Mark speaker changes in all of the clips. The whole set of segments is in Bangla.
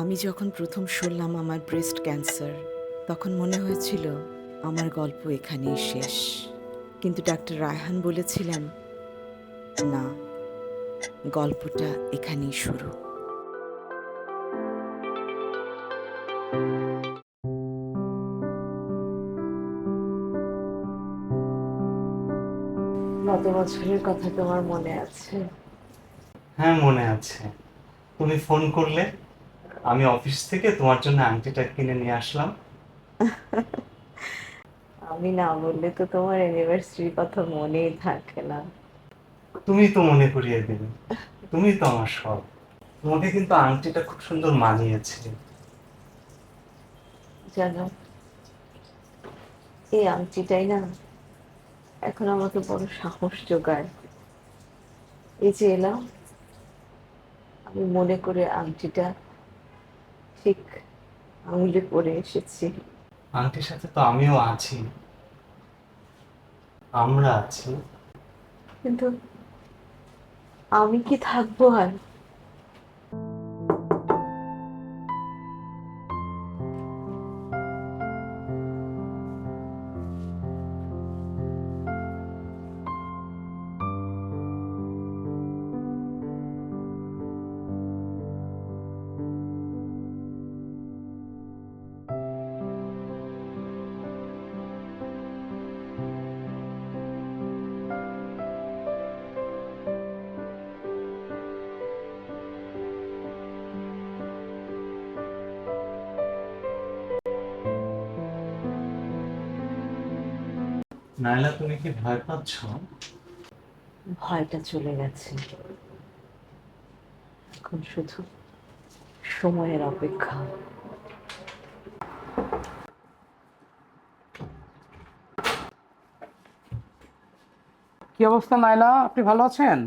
Speaker 1: আমি যখন প্রথম শুনলাম আমার ব্রেস্ট ক্যান্সার তখন মনে হয়েছিল আমার গল্প এখানেই শেষ। কিন্তু ডাক্তার রায়হান বলেছিলেন না গল্পটা এখানেই শুরু। গত বছরের কথা তোমার মনে আছে?
Speaker 2: হ্যাঁ মনে আছে। তুমি ফোন করলে? আমি অফিস থেকে তোমার জন্য আংটিটা কিনে নিয়ে আসলাম।
Speaker 1: আমি না বললে তো তোমার অ্যানিভার্সারির কথা মনেই থাকে না।
Speaker 2: তুমি তো মনে করিয়ে দেবে তুমি তো আমার সব। তোমাকে কিন্তু আংটিটা খুব সুন্দর মানিয়েছে।
Speaker 1: জানো এই আংটিটাই না এখন আমাকে বড় সাহস জোগায় এই যে এলাম আমি মনে করে আংটিটা ঠিক আঙুলে পরে এসেছি।
Speaker 2: আন্টির সাথে তো আমিও আছি। আমরা আছি।
Speaker 1: কিন্তু আমি কি থাকব আর?
Speaker 2: নাইলা তুমি কি ভয় পাচ্ছ?
Speaker 1: ভয়টা চলে গেছে। এখন শুধু সময়ের অপেক্ষা।
Speaker 3: কি অবস্থা নাইলা? আপনি ভালো আছেন?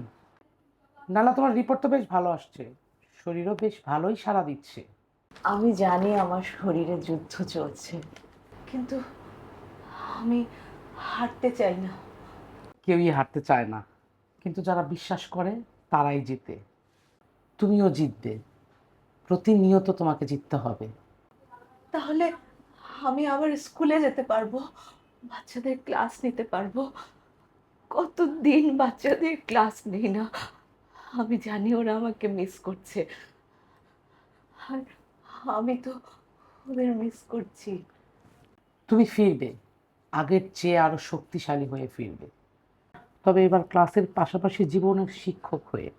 Speaker 3: নাইলা তোমার রিপোর্ট তো বেশ ভালো আসছে। শরীরও বেশ ভালোই সাড়া দিচ্ছে।
Speaker 1: আমি জানি আমার শরীরে যুদ্ধ চলছে কিন্তু আমি হাঁটতে চাই না।
Speaker 3: কেউই হারতে চায় না। কিন্তু যারা বিশ্বাস করে তারাই জিতে। তুমিও জিতবে। প্রতিনিয়ত তোমাকে জিততে হবে।
Speaker 1: তাহলে আমি আবার স্কুলে যেতে পারব? বাচ্চাদের ক্লাস নিতে পারব? কতদিন বাচ্চাদের ক্লাস নেই না? আমি জানি ওরা আমাকে মিস করছে। আর আমি তো ওদের মিস করছি।
Speaker 3: তুমি ফিরবে। আগের চেয়ে আরও শক্তিশালী হয়ে ফিরবে। তবে এবার ক্লাসের পাশাপাশি জীবনের শিক্ষক হয়ে।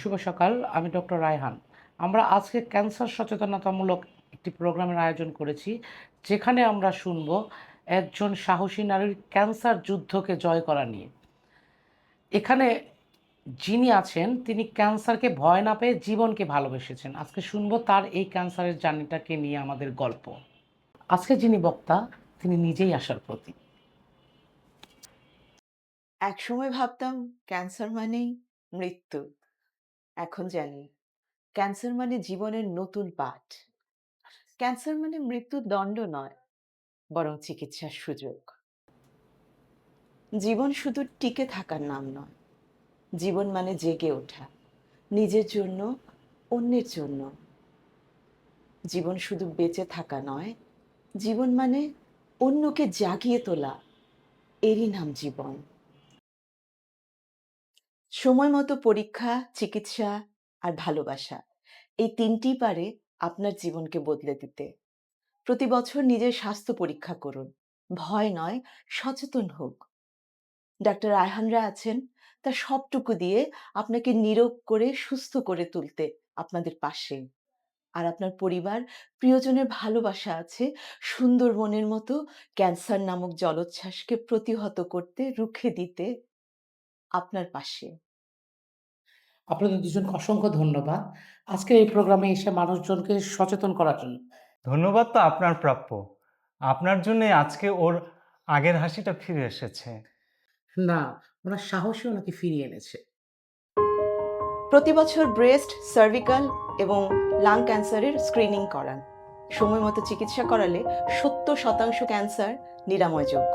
Speaker 3: শুভ সকাল, আমি ডক্টর রায়হান। আমরা আজকে ক্যান্সার সচেতনতামূলক একটি প্রোগ্রামের আয়োজন করেছি, যেখানে আমরা শুনব একজন সাহসী নারীর ক্যান্সার যুদ্ধকে জয় করা নিয়ে। এখানে যিনি আছেন, তিনি ক্যান্সারকে ভয় না পেয়ে জীবনকে ভালোবেসেছেন। আজকে শুনব তার এই ক্যান্সারের জার্নিটাকে নিয়ে আমাদের গল্প। আজকে যিনি বক্তা, তিনি নিজেই আসার প্রতীক।
Speaker 1: একসময় ভাবতাম, ক্যান্সার মানেই মৃত্যু। এখন জানি, ক্যান্সার মানে জীবনের নতুন পাঠ। ক্যান্সার মানে মৃত্যুর দণ্ড নয়, বরং চিকিৎসার সুযোগ। জীবন শুধু টিকে থাকার নাম নয় জীবন মানে জেগে ওঠা। নিজের জন্য, অন্যের জন্য। জীবন শুধু বেঁচে থাকা নয়, জীবন মানে অন্যকে জাগিয়ে তোলা। এরই নাম জীবন। সময় মতো পরীক্ষা, চিকিৎসা আর ভালোবাসা, এই তিনটি পারে আপনার জীবনকে বদলে দিতে। প্রতি বছর নিজের স্বাস্থ্য পরীক্ষা করুন। ভয় নয়, সচেতন হোক। ডাক্তার আয়হানরা আছেন তা সবটুকু দিয়ে আপনাকে নিরোগ করে সুস্থ করে তুলতে আপনাদের পাশে। আর আপনার পরিবার প্রিয়জনের ভালোবাসা আছে সুন্দরবনের মতো ক্যান্সার নামক জলোচ্ছ্বাসকে প্রতিহত করতে রুখে দিতে আপনার পাশে।
Speaker 3: আপনাদের দুজনকে অসংখ্য ধন্যবাদ। আজকে এই প্রোগ্রামে এসে মানুষজনকে সচেতন করার জন্য।
Speaker 2: ধন্যবাদ তো আপনার প্রাপ্য। আপনার জন্য আজকে ওর আগের হাসিটা ফিরে এসেছে।
Speaker 3: না, ওনার সাহসী ওনাকে ফিরিয়ে এনেছে।
Speaker 1: প্রতি বছর ব্রেস্ট সার্ভিক্যাল এবং লাং ক্যান্সারের স্ক্রিনিং করান। সময় মতো চিকিৎসা করালে সত্তর শতাংশ ক্যান্সার নিরাময়যোগ্য।